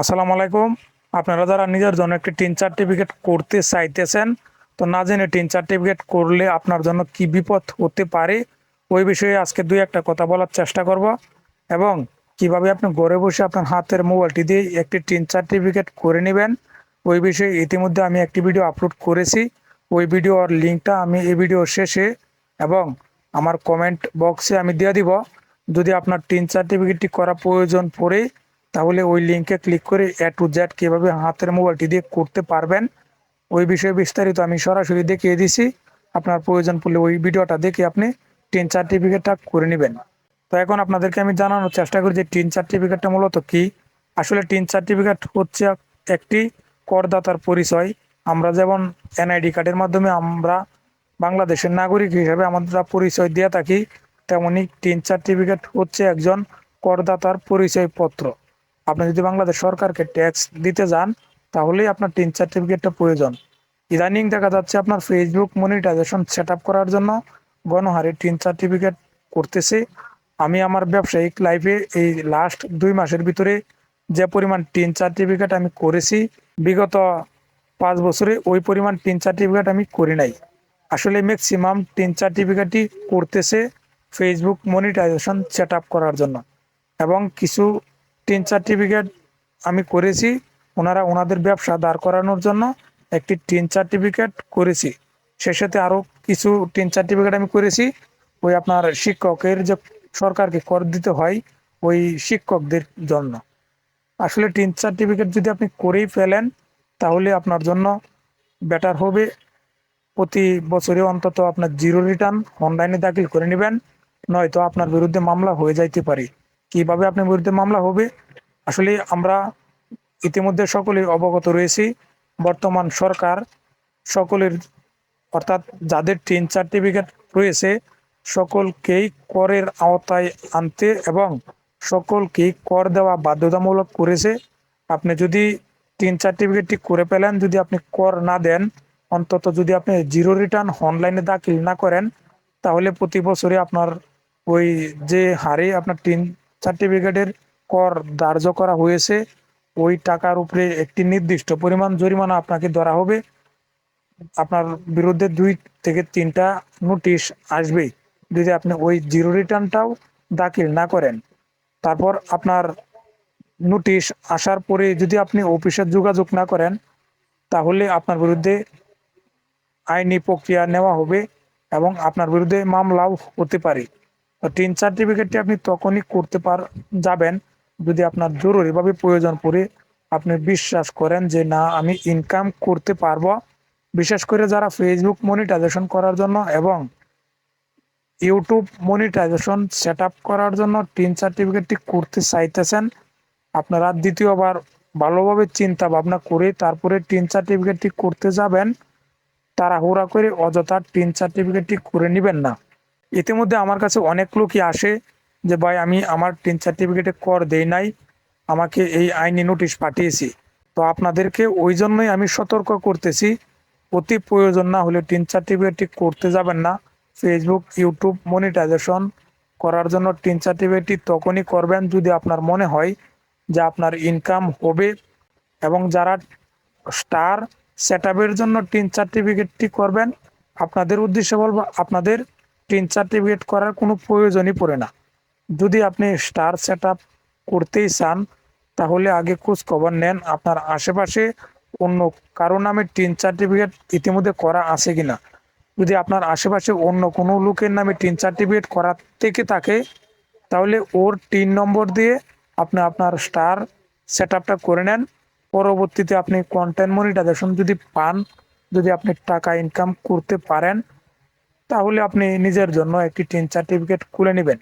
আসসালামু আলাইকুম। আপনারা যারা নিজের জন্য একটি টিন সার্টিফিকেট করতে চাইতেছেন, তো না জেনে টিন সার্টিফিকেট করলে আপনার জন্য কি বিপদ হতে পারে, ওই বিষয়ে আজকে দুই একটা কথা বলার চেষ্টা করব এবং কীভাবে আপনি ঘরে বসে আপনার হাতের মোবাইলটি দিয়ে একটি টিন সার্টিফিকেট করে নেবেন, ওই বিষয়ে ইতিমধ্যে আমি একটি ভিডিও আপলোড করেছি। ওই ভিডিওর লিঙ্কটা আমি এই ভিডিও শেষে এবং আমার কমেন্ট বক্সে আমি দিয়ে দিব। যদি আপনার টিন সার্টিফিকেটটি করা প্রয়োজন পড়ে তাহলে ওই লিঙ্কে ক্লিক করে এ টু জেড কীভাবে হাতের মোবাইলটি দিয়ে করতে পারবেন, ওই বিষয়ে বিস্তারিত আমি সরাসরি দেখিয়ে দিছি। আপনার প্রয়োজন পড়লে ওই ভিডিওটা দেখে আপনি টিন সার্টিফিকেটটা করে নেবেন। তো এখন আপনাদেরকে আমি জানানোর চেষ্টা করি যে টিন সার্টিফিকেটটা মূলত কি। আসলে টিন সার্টিফিকেট হচ্ছে একটি করদাতার পরিচয়। আমরা যেমন এনআইডি কার্ডের মাধ্যমে আমরা বাংলাদেশের নাগরিক হিসেবে আমরা পরিচয় দিয়ে থাকি, তেমনি টিন সার্টিফিকেট হচ্ছে একজন করদাতার পরিচয়পত্র। আপনি যদি বাংলাদেশ সরকারকে ট্যাক্স দিতে যান, তাহলেই আপনার টিন সার্টিফিকেটটা প্রয়োজন। ইদানিং দেখা যাচ্ছে আপনার ফেসবুক মনিটাইজেশন সেট করার জন্য গণহারে টিন সার্টিফিকেট করতেছে। আমি আমার ব্যবসায়িক লাইফে এই লাস্ট দুই মাসের ভিতরে যে পরিমাণ টিন সার্টিফিকেট আমি করেছি, বিগত পাঁচ বছরে ওই পরিমাণ টিন সার্টিফিকেট আমি করি নাই। আসলে ম্যাক্সিমাম টিন সার্টিফিকেটই করতেছে ফেসবুক মনিটাইজেশন সেট করার জন্য। এবং কিছু টিন সার্টিফিকেট আমি করেছি। ওনারা ওনাদের ব্যবসা দাঁড় করানোর জন্য একটি টিন সার্টিফিকেট করেছি। সে সাথে আরও কিছু টিন সার্টিফিকেট আমি করেছি। ওই আপনার শিক্ষকের যে সরকারকে কর দিতে হয়, ওই শিক্ষকদের জন্য। আসলে টিন সার্টিফিকেট যদি আপনি করেই ফেলেন, তাহলে আপনার জন্য বেটার হবে। প্রতি বছরে অন্তত আপনার জিরো রিটার্ন অনলাইনে দাখিল করে নেবেন, নয়তো আপনার বিরুদ্ধে মামলা হয়ে যাইতে পারে। কীভাবে আপনার বিরুদ্ধে মামলা হবে? আসলে আমরা ইতিমধ্যে সকলেই অবগত রয়েছি। বর্তমান সরকার সকলের, অর্থাৎ যাদের টিন সার্টিফিকেট রয়েছে, সকলকেই করের আওতায় আনতে এবং সকলকেই কর দেওয়া বাধ্যতামূলক করেছে। আপনি যদি টিন সার্টিফিকেটটি করে পেলেন যদি আপনি কর না দেন, অন্তত যদি আপনি জিরো রিটার্ন অনলাইনে দাখিল না করেন, তাহলে প্রতি বছরে আপনার ওই যে হারে আপনার টিন সার্টিফিকেটের কর ধার্য করা হয়েছে। ওই টাকার উপরে একটি নির্দিষ্ট পরিমাণ জরিমানা আপনাকে ধরা হবে। আপনার বিরুদ্ধে দুই থেকে তিনটা নোটিশ আসবেই। যদি আপনি ওই জিরো রিটার্নটাও দাখিল না করেন, তারপর আপনার নোটিশ আসার পরে যদি আপনি অফিসে যোগাযোগ না করেন, তাহলে আপনার বিরুদ্ধে আইনি প্রক্রিয়া নেওয়া হবে এবং আপনার বিরুদ্ধে মামলাও হতে পারে। টিন সার্টিফিকেটটি আপনি তখনই করতে পার, যাবেন যদি আপনার জরুরিভাবে প্রয়োজন পড়ে। আপনি বিশ্বাস করেন যে না, আমি ইনকাম করতে পারব। বিশেষ করে যারা ফেসবুক মনিটাইজেশন করার জন্য এবং ইউটিউব মনিটাইজেশন সেট করার জন্য টিন সার্টিফিকেটটি করতে চাইতেছেন, আপনারা দ্বিতীয়বার ভালোভাবে চিন্তা ভাবনা করে তারপরে টিন সার্টিফিকেটটি করতে যাবেন। তাড়াহুড়া করে অযথা টিন সার্টিফিকেটটি করে নেবেন না। ইতিমধ্যে আমার কাছে অনেক লোকই আসে যে, ভাই, আমি আমার টিন সার্টিফিকেটে কর দেই নাই, আমাকে এই আইনি নোটিশ পাঠিয়েছি। তো আপনাদেরকে ওই জন্যই আমি সতর্ক করতেছি। অতি প্রয়োজন না হলে টিন সার্টিফিকেটটি করতে যাবেন না। ফেসবুক ইউটিউব মনিটাইজেশন করার জন্য টিন সার্টিফিকেটটি তখনই করবেন যদি আপনার মনে হয় যে আপনার ইনকাম হবে এবং যারা স্টার সেট জন্য টিন সার্টিফিকেটটি করবেন, আপনাদের উদ্দেশ্যে বলব, আপনাদের টিন সার্টিফিকেট করার কোনো প্রয়োজনই পড়ে না। যদি আপনি স্টার সেট করতেই চান, তাহলে আগে খোঁজ খবর নেন আপনার আশেপাশে অন্য কারও নামে টিন সার্টিফিকেট ইতিমধ্যে করা আছে কিনা। যদি আপনার আশেপাশে অন্য কোনো লোকের নামে টিন সার্টিফিকেট করা থেকে থাকে, তাহলে ওর টিন নম্বর দিয়ে আপনি আপনার স্টার সেট করে নেন। পরবর্তীতে আপনি কন্টেন্ট মনিটাইজেশন যদি পান, যদি আপনি টাকা ইনকাম করতে পারেন তাহলে আপনি নিজের জন্য একটি টিন সার্টিফিকেট খুলে নেবেন।